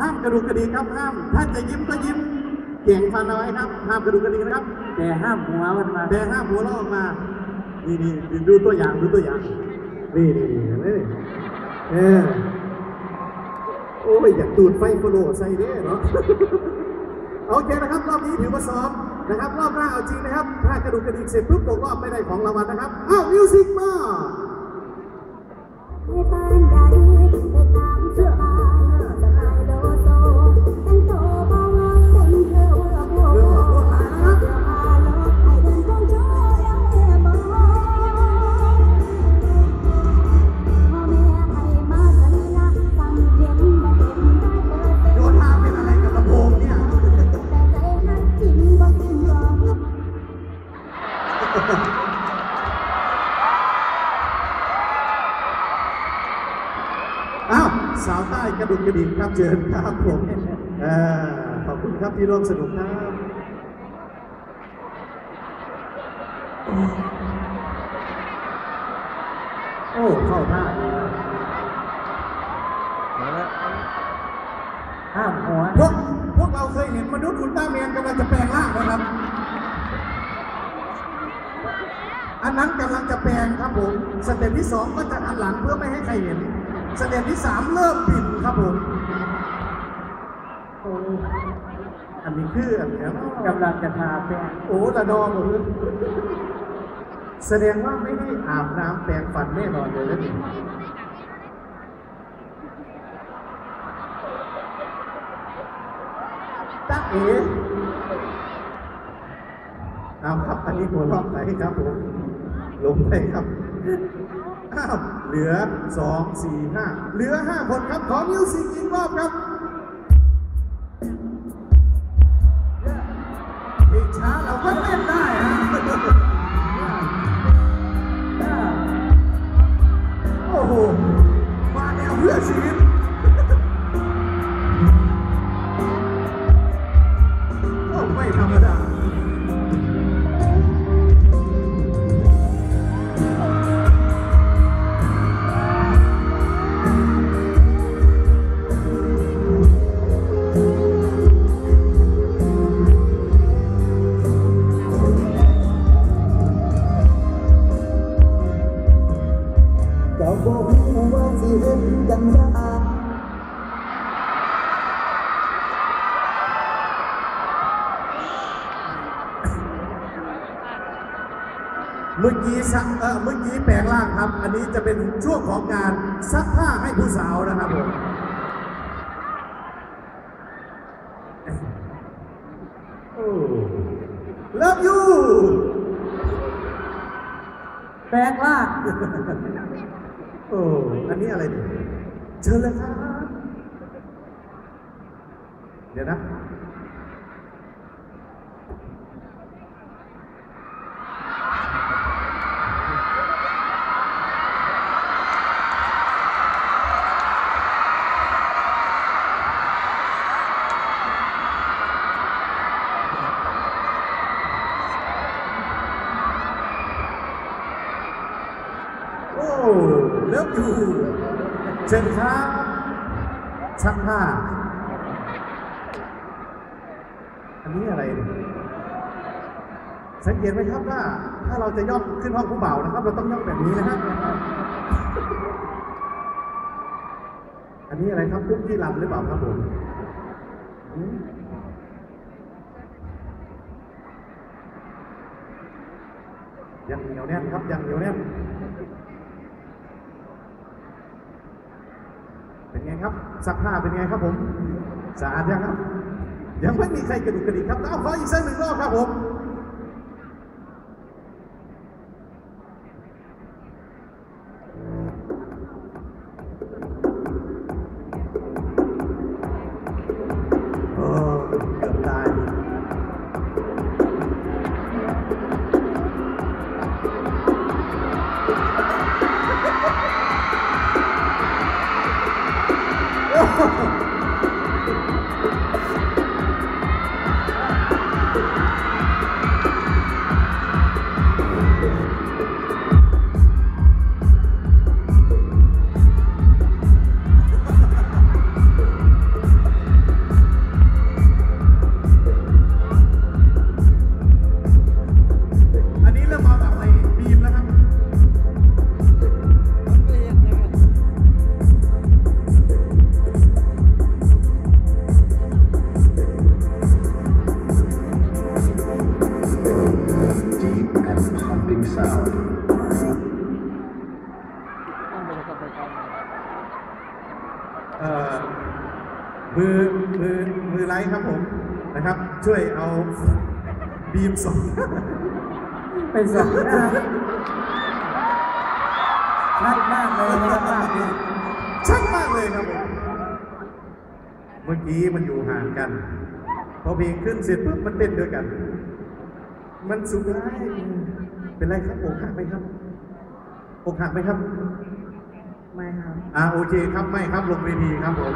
ห้ามกระดูกกระดิกครับห้าม ถ้าจะยิ้มก็ยิ้มเก่งฟันเอาไว้ครับ ห้ามกระดูกกระดิกนะครับ แต่ห้ามหัวมันมาแต่ห้ามหัวเราะออกมา นี่นี่ดูตัวอย่างดูตัวอย่าง นี่นี่นี่เห็นไหมนี่เออโอ้ยอยากดูดไฟโฟโลใส่เด้เนาะโอเคนะครับ รอบนี้ถือว่าซ้อมนะครับ รอบหน้าเอาจริงนะครับ ถ้ากระดูกกระดิกเสร็จปุ๊บตกรอบไม่ได้ของรางวัลนะครับ อ้าวมิวสิกมา สาวใต้กระดุกกระดิกครับเชิญครับผมอขอบคุณครับที่ร่วมสนุกครับโอ้เข้าท่าดีนะมาแล้วห้ามหัวพวกพวกเราเคยเห็นมนุษย์อุลตร้าแมนกำลังจะแปลงร่างนะครับ อันนั้นกำลังจะแปลงครับผมสเต็ปที่สองก็จะหันหลังเพื่อไม่ให้ใครเห็น สเต็ปที่สามเริ่มบินครับผมโอ้อันนี้คืออันนี้กำลังจะทาแป้งโอ้ระดอหมดเลยแสดงว่าไม่ได้อาบน้ำแปรงฟันแน่นอนเลยนะนี่ตั๊กเอ๋เอาครับ อันนี้หัวรอบไหนครับผมลงไปครับ อ้าวเหลือสองสี่ห้าเหลือห้าคนครับ ขอมิวสิกอีกรอบครับ อีกช้าเราก็เต้นได้ฮะโอ้โห มาแนวเพื่อชีวิตโอ้ไม่ธรรมดา มื่อกี้ซักเออเมื่อกี้แปลงร่างครับ อันนี้จะเป็นช่วงของการซักผ้าให้ผู้สาวนะครับผมโอ้เลิฟยูแปลงร่างโอ้อันนี้อะไรเนี่ยเชิญเลยครับเดี๋ยวนะ โอ้ เลิฟยูเชิญครับชักผ้าอันนี้อะไร สังเกตไหมครับว่า ถ้าเราจะย่องขึ้นห้องผู้บ่าวนะครับ เราต้องย่องแบบนี้นะครับอันนี้อะไรครับคุกที่ลำหรือเปล่าครับผมอืมยังเหนียวแน่นครับยังเหนียวแน่น เป็น ไงครับสักผ้าเป็นไงครับผมสะอาดยังครับ ยังไม่มีใครกระดุกกระดิกครับเอาขออีกสักหนึ่งรอบครับผม ไลท์ครับผมนะครับ ช่วยเอาบีมส่งเป็นสองนะครับชัดมากเลยนะครับภาพนี้ชัดมากเลยครับผมเมื่อกี้มันอยู่ห่างกัน พอเพลงขึ้นเสร็จปุ๊บมันเต้นด้วยกัน มันสุดท้ายเป็นไรครับอกหักไหมครับอกหักไหมครับ ไม่ครับ อ่าโอเคครับไม่ครับลงเวทีครับผม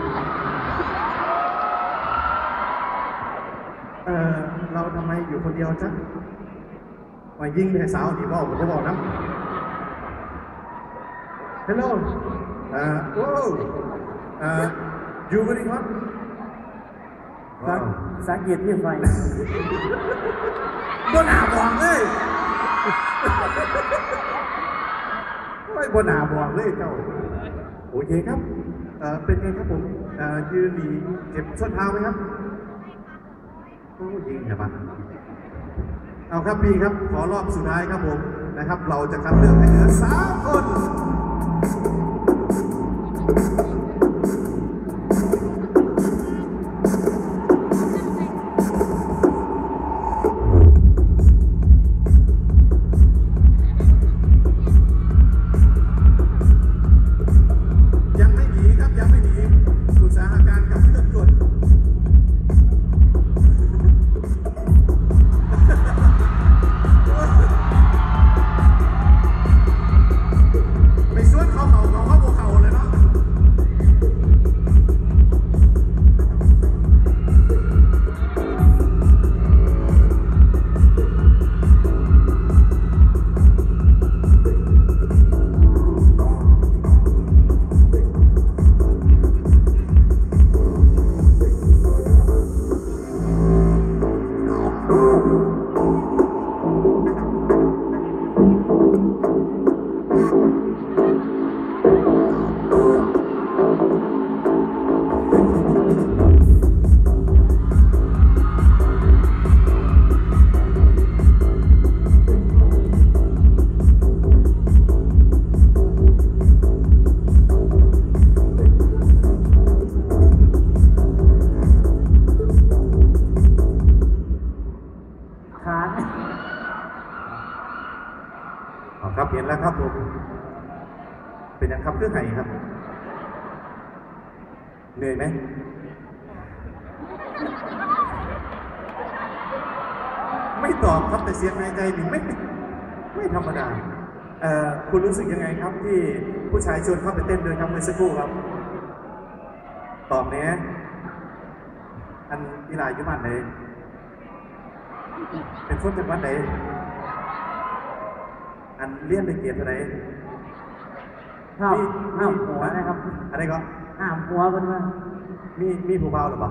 ออเราทำไมอยู่คนเดียวจ๊ะมายิงแต่สาวนี่บอกผมก็บอกนะ Hello อ่าโอ้อ่า you very hot สังสังเกตที่ไฟบนหนาบวงเลยโอ้ยบนหนาบวงเลยเจ้า โอเคครับ เอ่อ เป็นไงครับผม เอ่อ ยืนดีเจ็บส้นเท้าไหมครับโอ้ยิง ใช่ปะเอาครับพี่ครับ ขอรอบสุดท้ายครับผมนะครับ เราจะคัดเลือกให้เหลือสามคน ไม่ตอบครับแต่เสียงในใจนี่ไม่ไม่ธรรมดาเอ่อคุณรู้สึกยังไงครับที่ผู้ชายชวนเข้าไปเต้นด้วยครับเมื่อสักครู่ครับ ตอบเนี้ยอันอีหลายอยุบันไหนเป็นคนจังหวัดไหนอันเลี่ยนเป็นเกียรติอะไรห้ามห้ามหัวนะครับ อะไรก็ห้ามหัวเพิ่นว่ามีมีผู้เบาหรือเปล่า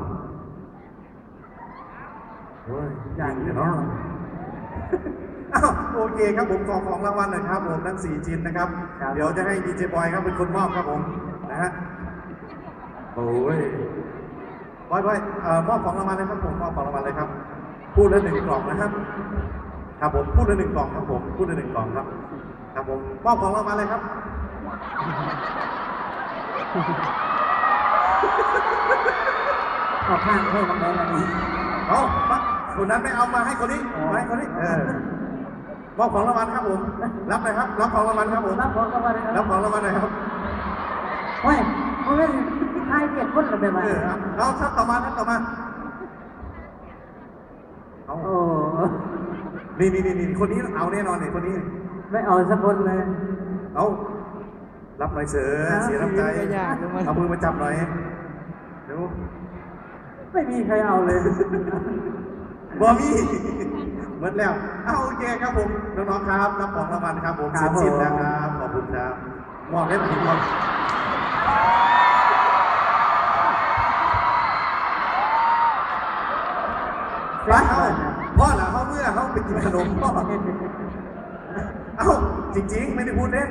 โอ้ยยังเดี๋ยวเนาะ อ้าวโอเคครับผมขอของรางวัลหน่อยครับผมทั้งสี่ชิ้นนะครับ เดี๋ยวจะให้ดีเจบอยครับเป็นคนมอบครับผมนะฮะโอ้ยบอยบอยเอ่อมอบของรางวัลเลยครับผมมอบของรางวัลเลยครับ พูดละหนึ่งกล่องนะครับครับผมพูดละหนึ่งกล่องครับผมพูดละหนึ่งกล่องครับครับผมมอบของรางวัลเลยครับเอาข้างให้บังไดมานี่เอามา คนนั้นไม่เอามาให้คนนี้มาให้คนนี้เออมอบของรางวัลครับผม รับเลยครับ รับของรางวัลครับผม รับของก็ว่าได้ครัรับบของรางวัลหน่อยครับ โอ้ยโอ้ยทายเกียรติคนละแบบว่าเออเอาเอาครับต่อมาครับต่อมาเอาโอ้นี่นี่นี่นี่คนนี้เอาแน่นอนเนี่ยคนนี้ ไม่เอาสักคนเลย เอารับหน่อยเสือเสียน้ำใจเอามือมาจับหน่อยเดี๋ยวไม่มีใครเอาเลย บอมี่หมดแล้วเอาโอเคครับผมน้องๆครับรับของรางวัลครับผมครับสิบผมๆนะครับขอบคุณครับมอบให้ผมก่อนแซ่ไปบเอามากนะพ่อเหรอเขาเมื่อเขาไปกินขนมพ่อ เอ้าจริงๆ ไม่ได้พูดเล่น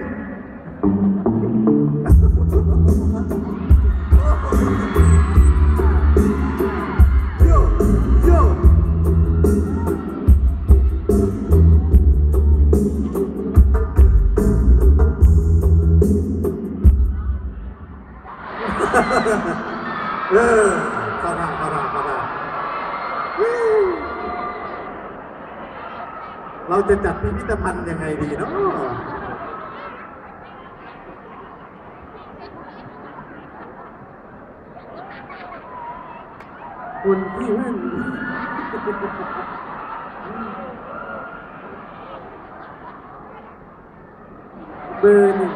เราจะจัดพิพิธภัณฑ์ยังไงดีเนาะคุณที่หนึ่งเบอร์หนึ่ง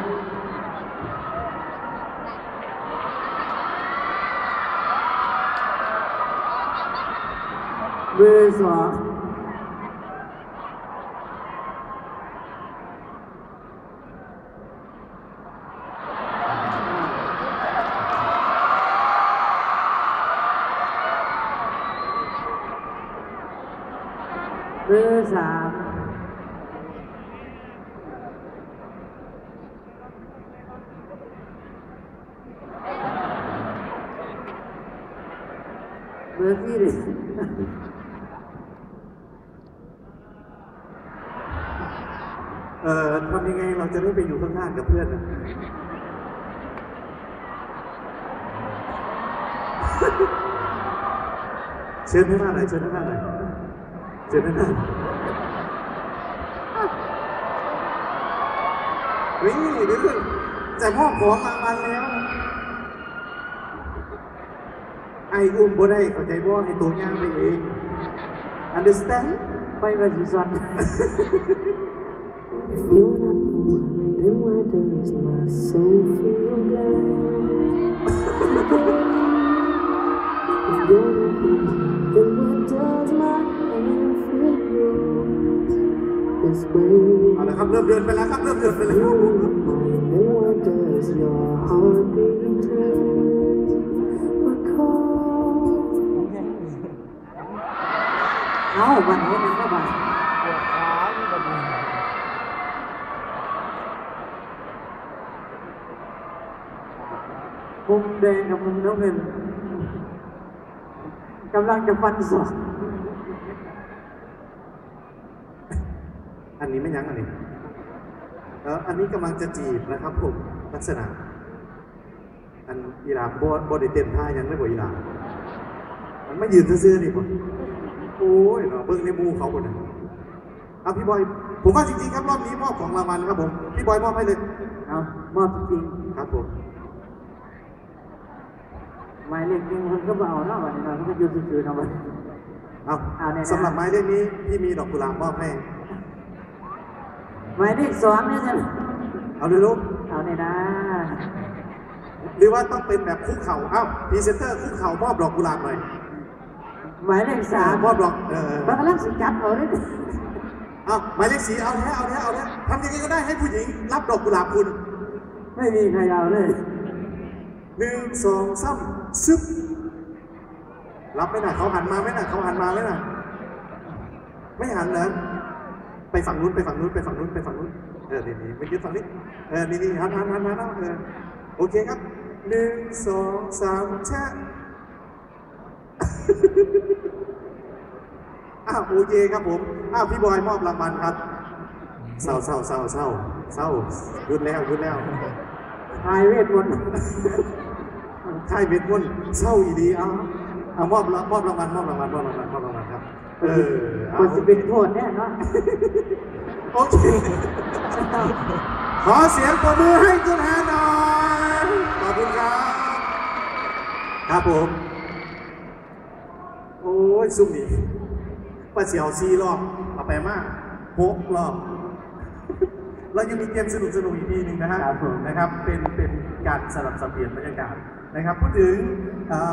เบอร์สองเบอร์สาม เบอร์ที่หนึ่งเอ่อทำยังไงเราจะได้ไปอยู่ข้างหน้ากับเพื่อนนะเชิญข้างหน้าหน่อยเชิญข้างหน้าหน่อยเชิญข้างหน้าเฮ้ยเดี๋ยวก่อจะมอบของรางวัลแล้ว ไอ้อุ้มบ่ได้เข้าใจบ่ให้ตัวย่างไปเอง understand ไปวันที่สอง If you're not the one, then why does my soul feel blind? If you're not the one, then why does my hand feel cold this way? เอาละครับเริ่มเดินไปแล้วครับเริ่มเดินไป If แล้ว you're not mine, then why does your heart าวันนี้นั่นก็บ่ายมุมแดงกับมุมน้ำเงินกำลังจะฟันศอกอันนี้ไม่ยั้งอันนี้เอออันนี้กำลังจะจีบนะครับผมลักษณะ อันอีหลาบอบอดเต้นท่ายังไม่บ่อีหลามันไม่ยืนซื่อๆนี่บ่ โอ้ยเนาะเบิ่งในหมูเขาคนน่ะเอาพี่บอย ผมว่าจริงๆครับรอบนี้มอบของรางวัลครับผม พี่บอยมอบให้เลยเอามอบจริงครับผมหมายเลขหนึ่งคนก็มาเอาเนาะวันนี้เราก็ยืนซื่อๆเนาะวันนี้เอาเอาเนี่ยนะสำหรับไม้เลขนี้พี่มีดอกกุหลาบมอบให้หมายเลขสองเนี่ยจะเอาเลยลูกเอาเนี่ยนะหรือว่าต้องเป็นแบบคุกเข่าเอ้าพรีเซนเตอร์คุกเข่ามอบดอกกุหลาบหน่อย หมายเลขสามมอบดอกเออมันกำลังสิจับเอาเลยเอาหมายเลขสีเอาแท้เอาแท้เอาแท้ทำยังไงก็ได้ให้ผู้หญิง รับดอกกุหลาบคุณไม่มีใครเอาเลยหนึ่งสองสามซึบรับไหมน่ะเขาหันมาไหมน่ะเขาหันมาไหมน่ะไม่หันเหรอไปฝั่งนู้นไปฝั่งนู้นไปฝั่งนู้นไปฝั่งนู้นเออนี่นี่ไปยืนฝั่งนี้เออนี่นี่หันหันหันหันเอาเออโอเคครับหนึ่งสองสามแชะ อ้าวโอเคครับผมอ้าวพี่บอยมอบรางวัลครับเศร้าเศร้าเศร้าเศร้าเศร้าหยุดแล้วหยุดแล้วทายเวทมนต์ค่ายเวทมนต์เศร้าอีดีเอาเอามอบรางมอบรางวัลมอบรางวัลมอบรางวัลมอบรางวัลครับเออเอาคนจะเป็นโทษแน่เนาะโอเคขอเสียงปรบมือให้คุณแฮหน่อยขอบคุณครับ ครับผม โอ้ยซุ่มนี่ ป้าเสียวซีรอบเอาไปมากหกรอบ เรายังมีเกมสนุกสนุกๆอีกทีหนึ่งนะฮะครับผมนะครับ เป็นเป็นการสลับสับเปลี่ยนบรรยากาศนะครับ พูดถึงเอ่อ